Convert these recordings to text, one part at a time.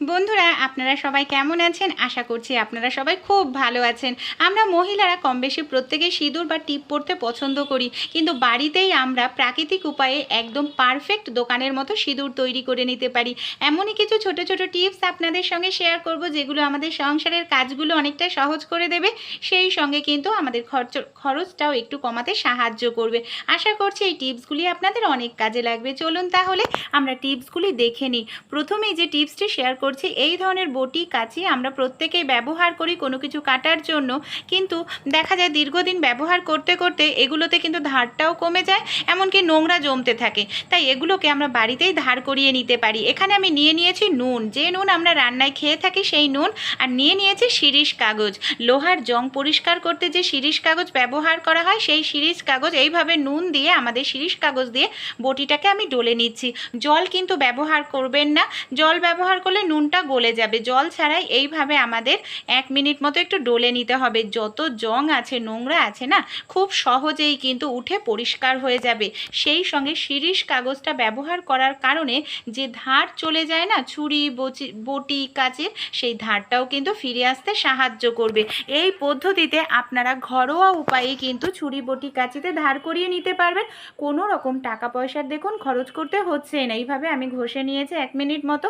বন্ধুরা, আপনারা সবাই কেমন আছেন? আশা করছি আপনারা সবাই খুব ভালো আছেন। আমরা মহিলারা কম বেশি প্রত্যেকেই সিঁদুর বা টিপ পরতে পছন্দ করি। কিন্তু বাড়িতেই আমরা প্রাকৃতিক উপায়ে একদম পারফেক্ট দোকানের মতো সিঁদুর তৈরি করে নিতে পারি। এমনই কিছু ছোট ছোট টিপস আপনাদের সঙ্গে শেয়ার করব, যেগুলো আমাদের সংসারের কাজগুলো অনেকটা সহজ করে দেবে। সেই সঙ্গে কিন্তু আমাদের খরচ, খরচটাও একটু কমাতে সাহায্য করবে। আশা করছি এই টিপসগুলি আপনাদের অনেক কাজে লাগবে। চলুন তাহলে আমরা টিপসগুলি দেখে নিই। প্রথমেই যে টিপসটি শেয়ার করছি, এই ধরনের বটি, কাঁচি আমরা প্রত্যেকেই ব্যবহার করি কোনো কিছু কাটার জন্য। কিন্তু দেখা যায় দীর্ঘদিন ব্যবহার করতে করতে এগুলোতে কিন্তু ধারটাও কমে যায়, এমনকি নোংরা জমতে থাকে। তাই এগুলোকে আমরা বাড়িতেই ধার করিয়ে নিতে পারি। এখানে আমি নিয়ে নিয়েছি নুন। যে নুন আমরা রান্নায় খেয়ে থাকি সেই নুন। আর নিয়ে নিয়েছি শিরিষ কাগজ। লোহার জং পরিষ্কার করতে যে শিরিষ কাগজ ব্যবহার করা হয়, সেই শিরিষ কাগজ এইভাবে নুন দিয়ে, আমাদের শিরিষ কাগজ দিয়ে বটিটাকে আমি ডলে নিচ্ছি। জল কিন্তু ব্যবহার করবেন না। জল ব্যবহার করলে নুনটা গলে যাবে। জল ছাড়াই এইভাবে আমাদের এক মিনিট মতো একটু ডলে নিতে হবে। যত জং আছে, নোংরা আছে না, খুব সহজেই কিন্তু উঠে পরিষ্কার হয়ে যাবে। সেই সঙ্গে শিরিষ কাগজটা ব্যবহার করার কারণে যে ধার চলে যায় না, ছুরি, বচি, বটি, কাচের, সেই ধারটাও কিন্তু ফিরে আসতে সাহায্য করবে। এই পদ্ধতিতে আপনারা ঘরোয়া উপায়ে কিন্তু ছুরি, বটি, কাচিতে ধার করিয়ে নিতে পারবেন। কোনো রকম টাকা পয়সার দেখুন, খরচ করতে হচ্ছে না। এইভাবে আমি ঘষে নিয়েছি এক মিনিট মতো।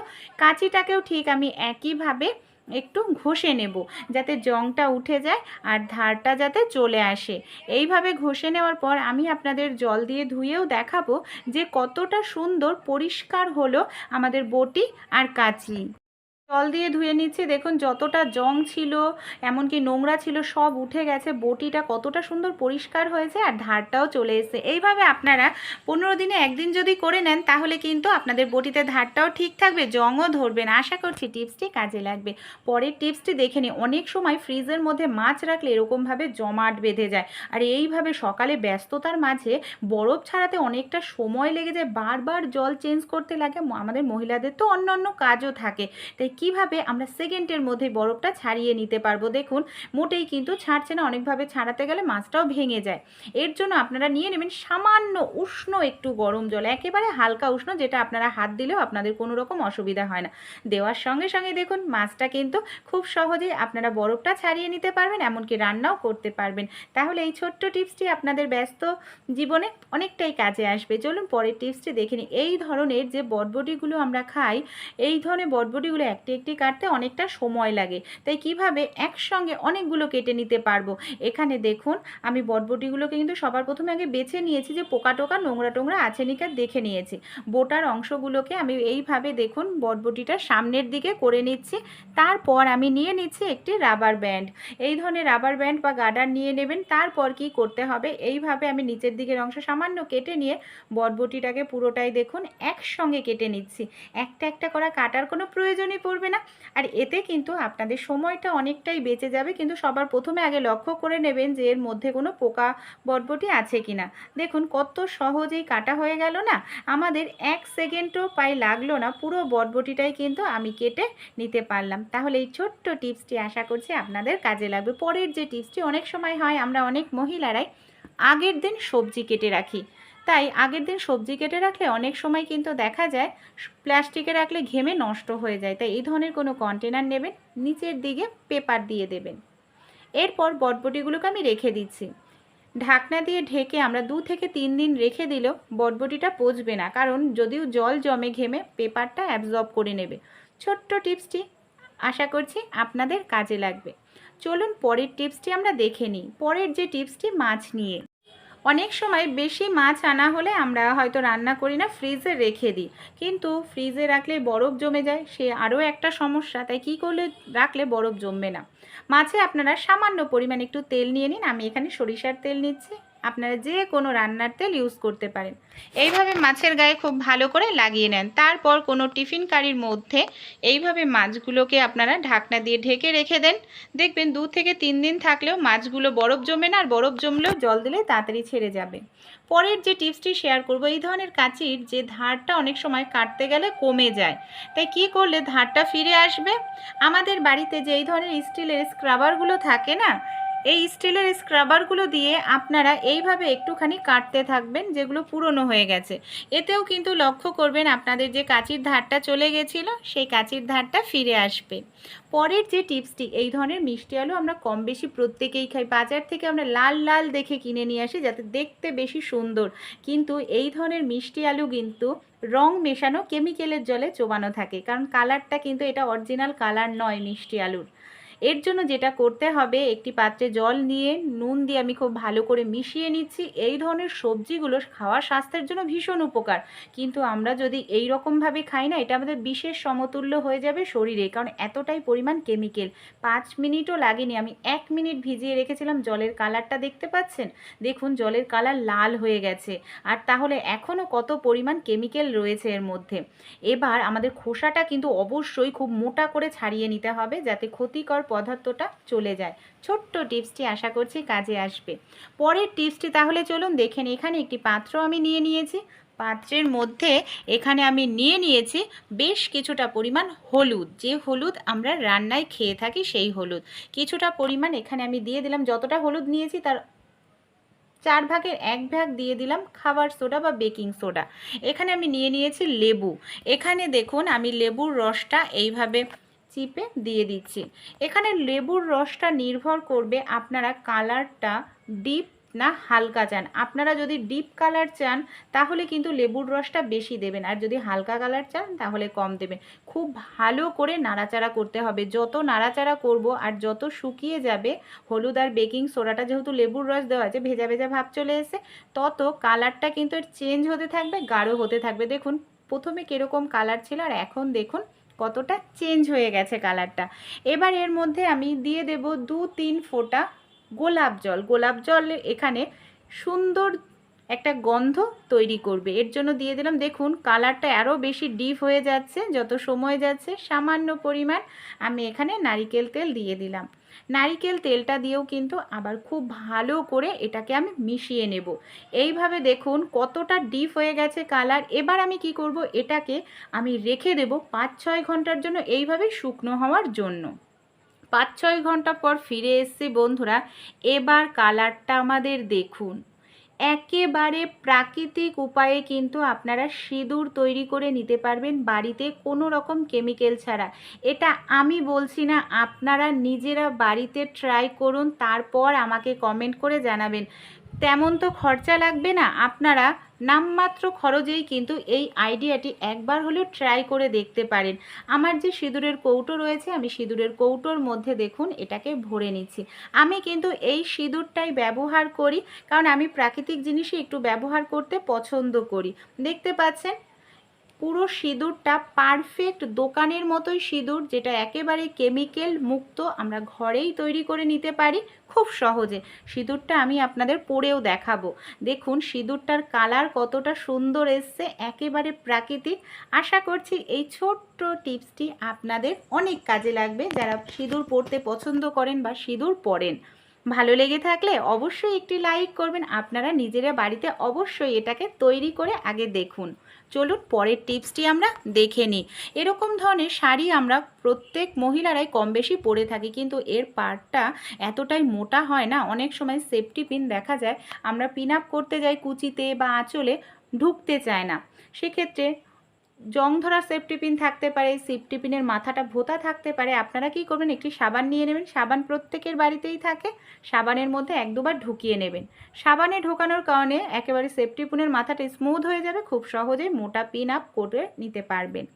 কাঁচিটাকেও ঠিক আমি একইভাবে একটু ঘষে নেব যাতে জংটা উঠে যায় আর ধারটা যাতে চলে আসে। এইভাবে ঘষে নেওয়ার পর আমি আপনাদের জল দিয়ে ধুয়েও দেখাবো যে কতটা সুন্দর পরিষ্কার হলো আমাদের বটি আর কাঁচি। জল দিয়ে ধুয়ে নিচ্ছি। দেখুন যতটা জং ছিল, এমনকি নোংরা ছিল, সব উঠে গেছে। বটিটা কতটা সুন্দর পরিষ্কার হয়েছে আর ধারটাও চলে এসেছে। এইভাবে আপনারা পনেরো দিনে একদিন যদি করে নেন, তাহলে কিন্তু আপনাদের বটিতে ধারটাও ঠিক থাকবে, জংও ধরবে না। আশা করছি টিপসটি কাজে লাগবে। পরের টিপসটি দেখে নিই অনেক সময় ফ্রিজের মধ্যে মাছ রাখলে এরকমভাবে জমাট বেঁধে যায়। আর এইভাবে সকালে ব্যস্ততার মাঝে বরফ ছাড়াতে অনেকটা সময় লেগে যায়। বারবার জল চেঞ্জ করতে লাগে। আমাদের মহিলাদের তো অন্য অন্য কাজও থাকে। তাই কীভাবে আমরা সেকেন্ডের মধ্যে বরফটা ছাড়িয়ে নিতে পারব? দেখুন, মোটেই কিন্তু ছাড়ছে না, অনেকভাবে ছাড়াতে গেলে মাছটাও ভেঙে যায়। এর জন্য আপনারা নিয়ে নেবেন সামান্য উষ্ণ একটু গরম জল, একেবারে হালকা উষ্ণ, যেটা আপনারা হাত দিলেও আপনাদের কোনো রকম অসুবিধা হয় না। দেওয়ার সঙ্গে সঙ্গে দেখুন, মাছটা কিন্তু খুব সহজেই আপনারা বরফটা ছাড়িয়ে নিতে পারবেন, এমনকি রান্নাও করতে পারবেন। তাহলে এই ছোট্ট টিপসটি আপনাদের ব্যস্ত জীবনে অনেকটাই কাজে আসবে। চলুন পরের টিপসটি দেখে নিই। এই ধরনের যে বটবটিগুলো আমরা খাই, এই ধরনের বটবটিগুলো একটি একটি কাটতে অনেকটা সময় লাগে। তাই কীভাবে একসঙ্গে অনেকগুলো কেটে নিতে পারব? এখানে দেখুন, আমি বটবটিগুলোকে কিন্তু সবার প্রথমে আগে বেছে নিয়েছি যে পোকা টোকা, নোংরা টোংরা আছে নিকা দেখে নিয়েছি। বোটার অংশগুলোকে আমি এইভাবে দেখুন, বটবটিটা সামনের দিকে করে নিচ্ছি। তারপর আমি নিয়ে নিচ্ছি একটি রাবার ব্যান্ড। এই ধরনের রাবার ব্যান্ড বা গার্ডার নিয়ে নেবেন, তারপর কি করতে হবে? এইভাবে আমি নিচের দিকের অংশ সামান্য কেটে নিয়ে বটবটিটাকে পুরোটাই দেখুন একসঙ্গে কেটে নিচ্ছি। একটা একটা করা কাটার কোনো প্রয়োজনই পড়বে না। আর এতে কিন্তু আপনাদের সময়টা অনেকটাই বেঁচে যাবে। কিন্তু সবার প্রথমে আগে লক্ষ্য করে নেবেন যে এর মধ্যে কোনো পোকা বটবটি আছে কি না দেখুন কত সহজেই কাটা হয়ে গেল না। আমাদের এক সেকেন্ডও পাই লাগল না। পুরো বটবটিটাই কিন্তু আমি কেটে নিতে পারলাম। তাহলে এই ছোট্ট টিপসটি আশা করছি আপনাদের কাজে লাগবে। পরের যে টিপসটি অনেক সময় হয়, আমরা অনেক মহিলারাই আগের দিন সবজি কেটে রাখি। তাই আগের দিন সবজি কেটে রাখলে অনেক সময় কিন্তু দেখা যায় প্লাস্টিকে রাখলে ঘেমে নষ্ট হয়ে যায়। তাই এই ধরনের কোনো কন্টেনার নেবেন, নিচের দিকে পেপার দিয়ে দেবেন। এরপর বটবটিগুলোকে আমি রেখে দিচ্ছি। ঢাকনা দিয়ে ঢেকে আমরা দু থেকে তিন দিন রেখে দিলেও বটবটিটা পচবে না, কারণ যদিও জল জমে ঘেমে পেপারটা অ্যাবজর্ব করে নেবে। ছোট্ট টিপসটি আশা করছি আপনাদের কাজে লাগবে। চলুন পরের টিপসটি আমরা দেখে নিই। পরের যে টিপসটি, মাছ নিয়ে। অনেক সময় বেশি মাছ আনা হলে আমরা হয়তো রান্না করি না, ফ্রিজে রেখে দিই। কিন্তু ফ্রিজে রাখলে বরফ জমে যায়, সে আরও একটা সমস্যা। তাই কী করলে, রাখলে বরফ জমবে না? মাছে আপনারা সামান্য পরিমাণ একটু তেল নিয়ে নিন, আমি এখানে সরিষার তেল নিচ্ছি। আপনারা যে কোনো রান্নার তেল ইউজ করতে পারেন। এইভাবে মাছের গায়ে খুব ভালো করে লাগিয়ে নেন। তারপর কোনো টিফিন কারির মধ্যে এইভাবে মাছগুলোকে আপনারা ঢাকনা দিয়ে ঢেকে রেখে দেন। দেখবেন দু থেকে তিন দিন থাকলেও মাছগুলো বরফ জমে না, আর বরফ জমলেও জল দিলে তাড়াতাড়ি ছেড়ে যাবে। পরের যে টিপসটি শেয়ার করব, এই ধরনের কাঁচির যে ধারটা অনেক সময় কাটতে গেলে কমে যায়। তাই কি করলে ধারটা ফিরে আসবে? আমাদের বাড়িতে যে এই ধরনের স্টিলের স্ক্রাবারগুলো থাকে না এই স্টিলের স্ক্রাবারগুলো দিয়ে আপনারা এইভাবে একটুখানি কাটতে থাকবেন, যেগুলো পুরনো হয়ে গেছে। এতেও কিন্তু লক্ষ্য করবেন আপনাদের যে কাঁচির ধারটা চলে গেছিল, সেই কাঁচির ধারটা ফিরে আসবে। পরের যে টিপসটি, এই ধরনের মিষ্টি আলু আমরা কম বেশি প্রত্যেকেই খাই। বাজার থেকে আমরা লাল লাল দেখে কিনে নিয়ে আসি, যাতে দেখতে বেশি সুন্দর। কিন্তু এই ধরনের মিষ্টি আলু কিন্তু রং মেশানো কেমিক্যালের জলে চোবানো থাকে। কারণ কালারটা কিন্তু এটা অরিজিনাল কালার নয় মিষ্টি আলুর। এর জন্য যেটা করতে হবে, একটি পাত্রে জল নিয়ে নুন দিয়ে আমি খুব ভালো করে মিশিয়ে নিচ্ছি। এই ধরনের সবজিগুলো খাওয়া স্বাস্থ্যের জন্য ভীষণ উপকার। কিন্তু আমরা যদি এই রকমভাবে খাই না, এটা আমাদের বিশেষ সমতুল্য হয়ে যাবে শরীরে। কারণ এতটাই পরিমাণ কেমিক্যাল। পাঁচ মিনিটও লাগেনি। আমি এক মিনিট ভিজিয়ে রেখেছিলাম। জলের কালারটা দেখতে পাচ্ছেন? দেখুন, জলের কালার লাল হয়ে গেছে। আর তাহলে এখনও কত পরিমাণ কেমিক্যাল রয়েছে এর মধ্যে। এবার আমাদের খোসাটা কিন্তু অবশ্যই খুব মোটা করে ছাড়িয়ে নিতে হবে, যাতে ক্ষতিকর পদার্থটা চলে যায়। ছোট্ট টিপসটি আশা করছি কাজে আসবে। পরের টিপসটি তাহলে চলুন দেখেন এখানে একটি পাত্র আমি নিয়ে নিয়েছি। পাত্রের মধ্যে এখানে আমি নিয়ে নিয়েছি বেশ কিছুটা পরিমাণ হলুদ। যে হলুদ আমরা রান্নায় খেয়ে থাকি সেই হলুদ। কিছুটা পরিমাণ এখানে আমি দিয়ে দিলাম। যতটা হলুদ নিয়েছি তার চার ভাগের এক ভাগ দিয়ে দিলাম খাবার সোডা বা বেকিং সোডা। এখানে আমি নিয়ে নিয়েছি লেবু। এখানে দেখুন আমি লেবুর রসটা এইভাবে চিপে দিয়ে দিচ্ছি। এখানে লেবুর রসটা নির্ভর করবে আপনারা কালারটা ডিপ না হালকা চান। আপনারা যদি ডিপ কালার চান, তাহলে কিন্তু লেবুর রসটা বেশি দেবেন। আর যদি হালকা কালার চান, তাহলে কম দেবেন। খুব ভালো করে নাড়াচাড়া করতে হবে। যত নাড়াচাড়া করব আর যত শুকিয়ে যাবে, হলুদ আর বেকিং সোডাটা যেহেতু লেবুর রস দেওয়া আছে, ভেজা ভেজা ভাব চলে এসে তত কালারটা কিন্তু চেঞ্জ হতে থাকবে, গাঢ় হতে থাকবে। দেখুন, প্রথমে কীরকম কালার ছিল আর এখন দেখুন কতটা চেঞ্জ হয়ে গেছে কালারটা এবার এর মধ্যে আমি দিয়ে দেব দু তিন ফোঁটা গোলাপ জল। গোলাপ জল এখানে সুন্দর একটা গন্ধ তৈরি করবে। এর জন্য দিয়ে দিলাম, দেখুন কালারটা আরও বেশি ডিপ হয়ে যাচ্ছে, যত সময় যাচ্ছে, সামান্য পরিমাণ আমি এখানে নারিকেল তেল দিয়ে দিলাম। নারিকেল তেলটা দিয়েও কিন্তু আবার খুব ভালো করে এটাকে আমি মিশিয়ে নেব। এইভাবে দেখুন কতটা ডিপ হয়ে গেছে কালার। এবার আমি কি করব? এটাকে আমি রেখে দেব পাঁচ ছয় ঘণ্টার জন্য এইভাবে শুকনো হওয়ার জন্য। পাঁচ ছয় ঘণ্টা পর ফিরে এসছি বন্ধুরা, এবার কালারটা আমাদের দেখুন। একেবারে প্রাকৃতিক উপায়ে কিন্তু আপনারা সিঁদুর তৈরি করে নিতে পারবেন বাড়িতে কোনো রকম কেমিক্যাল ছাড়া। এটা আমি বলছি না, আপনারা নিজেরা বাড়িতে ট্রাই করুন, তারপর আমাকে কমেন্ট করে জানাবেন। তেমন তো খরচা লাগবে না। আপনারা নামমাত্র খরচেই কিন্তু এই আইডিয়াটি একবার হলেও ট্রাই করে দেখতে পারেন। আমার যে সিঁদুরের কৌটো রয়েছে, আমি সিঁদুরের কৌটোর মধ্যে দেখুন, এটাকে ভরে নিচ্ছি। আমি কিন্তু এই সিঁদুরটাই ব্যবহার করি, কারণ আমি প্রাকৃতিক জিনিসই একটু ব্যবহার করতে পছন্দ করি। দেখতে পাচ্ছেন? পুরো সিঁদুরটা পারফেক্ট দোকানের মতোই সিঁদুর, যেটা একেবারে কেমিক্যাল মুক্ত, আমরা ঘরেই তৈরি করে নিতে পারি খুব সহজে। সিঁদুরটা আমি আপনাদের পরেও দেখাবো। দেখুন, সিঁদুরটার কালার কতটা সুন্দর এসছে, একেবারে প্রাকৃতিক। আশা করছি এই ছোট্ট টিপসটি আপনাদের অনেক কাজে লাগবে, যারা সিঁদুর পরতে পছন্দ করেন বা সিঁদুর পরেন। ভালো লেগে থাকলে অবশ্যই একটি লাইক করবেন। আপনারা নিজেরা বাড়িতে অবশ্যই এটাকে তৈরি করে আগে দেখুন। চলুন পরের টিপসটি আমরা দেখে নিই। এরকম ধরনের শাড়ি আমরা প্রত্যেক মহিলারাই কম বেশি পরে থাকি, কিন্তু এর পার্টটা এতটাই মোটা হয় না। অনেক সময় সেফটি পিন দেখা যায়, আমরা পিন আপ করতে যাই কুচিতে বা আঁচলে, ঢুকতে চায় না। সেক্ষেত্রে জং ধরা সেফটি পিন থাকতে পারে সেফটি পিনের মাথাটা ভোতা থাকতে পারে। আপনারা কি করবেন? একটি সাবান নিয়ে নেবেন। সাবান প্রত্যেকের বাড়িতেই থাকে। সাবানের মধ্যে এক দুবার ঢুকিয়ে নেবেন। সাবানে ঢোকানোর কারণে একেবারে সেফটি পিনের মাথাটা স্মুথ হয়ে যাবে। খুব সহজেই মোটা পিন আপ করে নিতে পারবেন।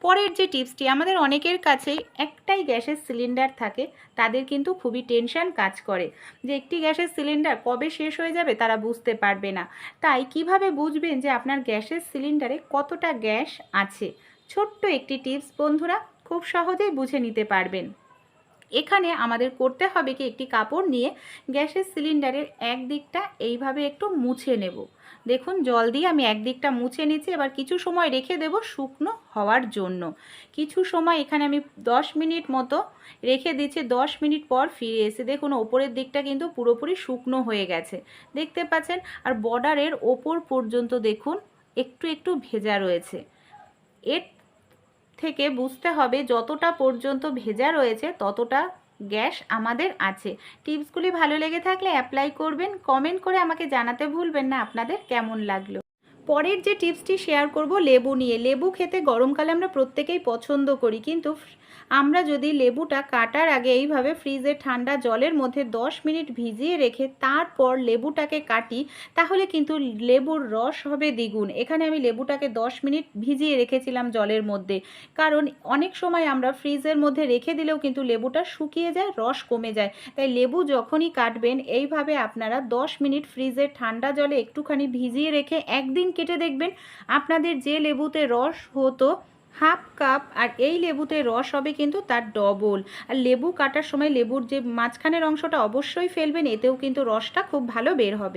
পরের যে টিপসটি, আমাদের অনেকের কাছেই একটাই গ্যাসের সিলিন্ডার থাকে। তাদের কিন্তু খুবই টেনশন কাজ করে। যে একটি গ্যাসের সিলিন্ডার কবে শেষ হয়ে যাবে তারা বুঝতে পারবে না। তাই কীভাবে বুঝবেন যে আপনার গ্যাসের সিলিন্ডারে কতটা গ্যাস আছে। ছোট্ট একটি টিপস বন্ধুরা, খুব সহজেই বুঝে নিতে পারবেন। এখানে আমাদের করতে হবে কি, একটি কাপড় নিয়ে গ্যাসের সিলিন্ডারের এক দিকটা এইভাবে একটু মুছে নেব। দেখুন, জল দিয়ে আমি একদিকটা মুছে নিচ্ছি এবার কিছু সময় রেখে দেব শুকনো হওয়ার জন্য। কিছু সময় এখানে আমি দশ মিনিট মতো রেখে দিচ্ছি দশ মিনিট পর ফিরে এসে দেখুন, ওপরের দিকটা কিন্তু পুরোপুরি শুকনো হয়ে গেছে। দেখতে পাচ্ছেন? আর বর্ডারের ওপর পর্যন্ত দেখুন, একটু একটু ভেজা রয়েছে। এর থেকে বুঝতে হবে যতটা পর্যন্ত ভেজা রয়েছে, ততটা গ্যাস আমাদের আছে। টিপসগুলি ভালো লেগে থাকলে অ্যাপ্লাই করবেন কমেন্ট করে আমাকে জানাতে ভুলবেন না। আপনাদের কেমন লাগল? পরের যে টিপসটি শেয়ার করব, লেবু নিয়ে। লেবু খেতে গরমকালে আমরা প্রত্যেকেই পছন্দ করি, কিন্তু আমরা যদি লেবুটা কাটার আগে এইভাবে ফ্রিজে ঠান্ডা জলের মধ্যে 10 মিনিট ভিজিয়ে রেখে তারপর লেবুটাকে কাটি, তাহলে কিন্তু লেবুর রস হবে দ্বিগুণ। এখানে আমি লেবুটাকে 10 মিনিট ভিজিয়ে রেখেছিলাম জলের মধ্যে। কারণ অনেক সময় আমরা ফ্রিজের মধ্যে রেখে দিলেও কিন্তু লেবুটা শুকিয়ে যায়, রস কমে যায়। তাই লেবু যখনই কাটবেন, এইভাবে আপনারা 10 মিনিট ফ্রিজের ঠান্ডা জলে একটুখানি ভিজিয়ে রেখে একদিন কেটে দেখবেন। আপনাদের যে লেবুতে রস হতো, হাফ কাপ, আর এই লেবুতে রস হবে কিন্তু তার ডবল। আর লেবু কাটার সময় লেবুর যে মাঝখানের অংশটা অবশ্যই ফেলবেন, এতেও কিন্তু রসটা খুব ভালো বের হবে।